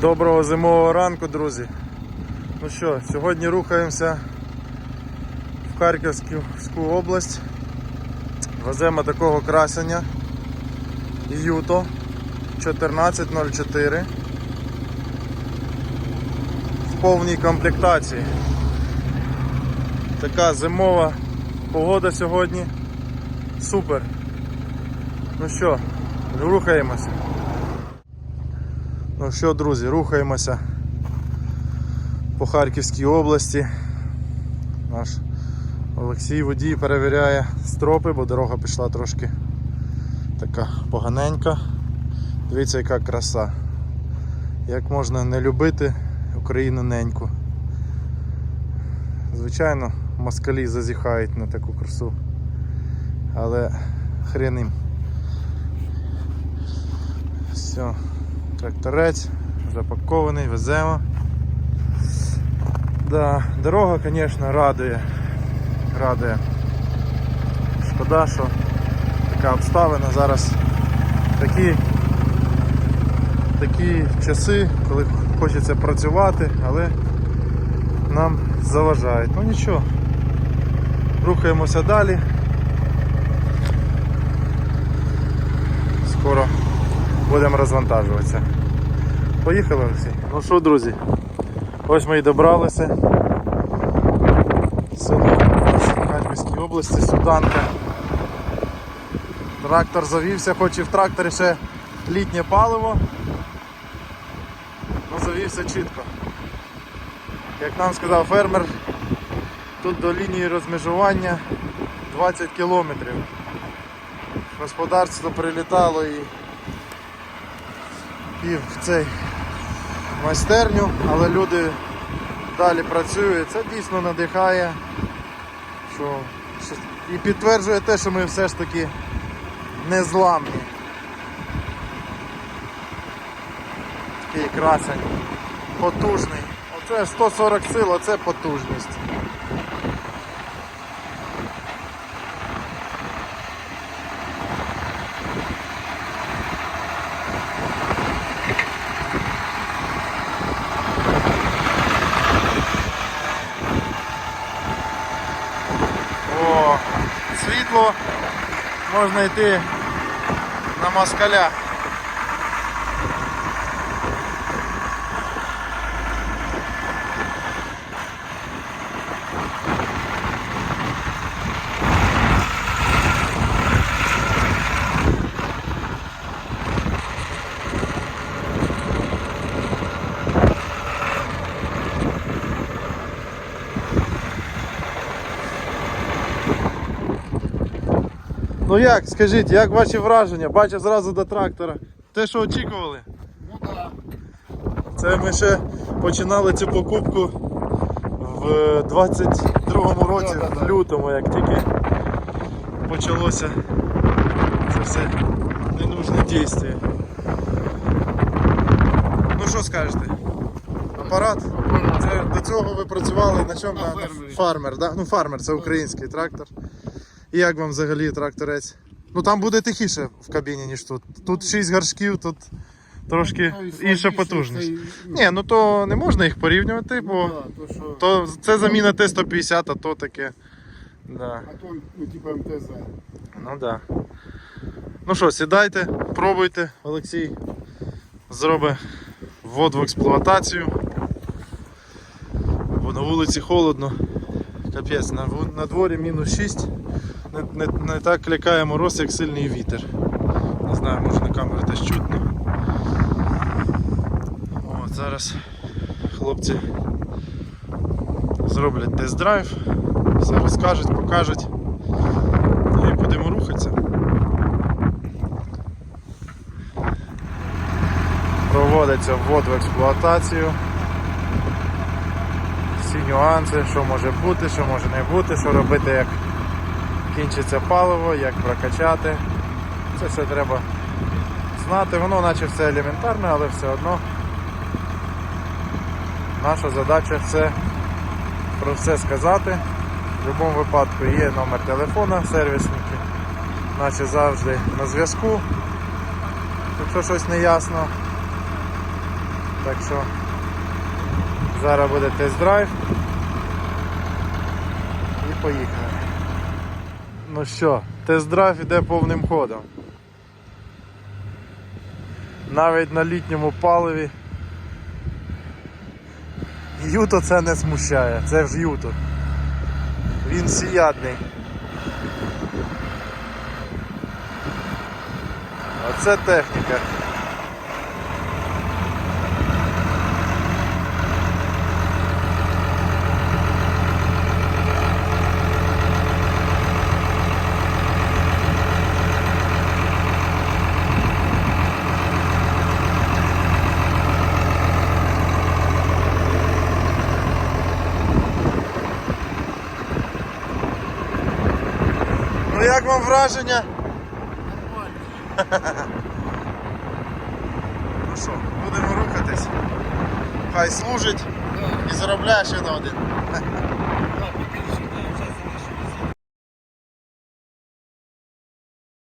Доброго зимового ранку, друзі. Ну що, сьогодні рухаємося в Харківську область. Веземо такого красення Юто 1404 в повній комплектації. Така зимова погода сьогодні. Супер. Ну що, рухаємося. Ну що, друзі, рухаємося по Харківській області. Наш Олексій водій перевіряє стропи, бо дорога пішла трошки така поганенька. Дивіться, яка краса. Як можна не любити Україну неньку. Звичайно, москалі зазіхають на таку красу. Але хрен їм. Все. Тракторець запакований, веземо. Да, дорога, звісно, радує. Радує. Шкода, що така обставина зараз такі, такі часи, коли хочеться працювати, але нам заважають. Ну нічого. Рухаємося далі. Скоро будемо розвантажуватися. Поїхали Олексій. Ну що, друзі, ось ми і добралися. Село Харківській області, Суданка. Трактор завівся, хоч і в тракторі ще літнє паливо, але завівся чітко. Як нам сказав фермер, тут до лінії розмежування 20 кілометрів. Господарство прилітало і і в цей майстерню, але люди далі працюють. Це дійсно надихає, що, і підтверджує те, що ми все ж таки не зламні. Такий красень, потужний. Оце 140 сил, оце потужність. Можна йти на москаля. Ну як, скажіть, як ваші враження? Бачу зразу до трактора. Те, що очікували? Ну да. Це ми ще починали цю покупку в 22-му році, в лютому, як тільки почалося це все ненужне дійство. Ну що скажете? Апарат? Це, до цього ви працювали на чому? На На, на фармер, да? Ну фармер це український трактор. І як вам взагалі тракторець? Ну там буде тихіше в кабіні, ніж тут. Тут 6 горшків, тут трошки Ну, інша потужність. Ні, ну то не можна їх порівнювати, бо Ну, то, це заміна Т-150, а то таке. Да. а то, ну, типа МТЗ. Ну да. Ну що, сідайте, пробуйте, Олексій зробить ввод в експлуатацію. Бо на вулиці холодно. Капець, на, на дворі мінус 6. Не, не, не так лякає мороз, як сильний вітер. Не знаю, може на камері теж чутно. От, зараз хлопці зроблять тест-драйв, все розкажуть, покажуть. Ну і будемо рухатися. Проводиться ввод в експлуатацію. Всі нюанси, що може бути, що може не бути, що робити, як кінчиться паливо, як прокачати. Це все треба знати. Воно наче все елементарне, але все одно наша задача це про все сказати. В будь-якому випадку є номер телефона сервісники, наче завжди на зв'язку. Якщо щось не ясно. Так що зараз буде тест-драйв. І поїхали. Ну що, тест-драйв іде повним ходом. Навіть на літньому паливі. Юто це не смущає, це ж Юто. Він сіядний. Оце техніка. Ну як вам враження? Ну що, будемо рухатись. Хай служить і заробляє ще на один.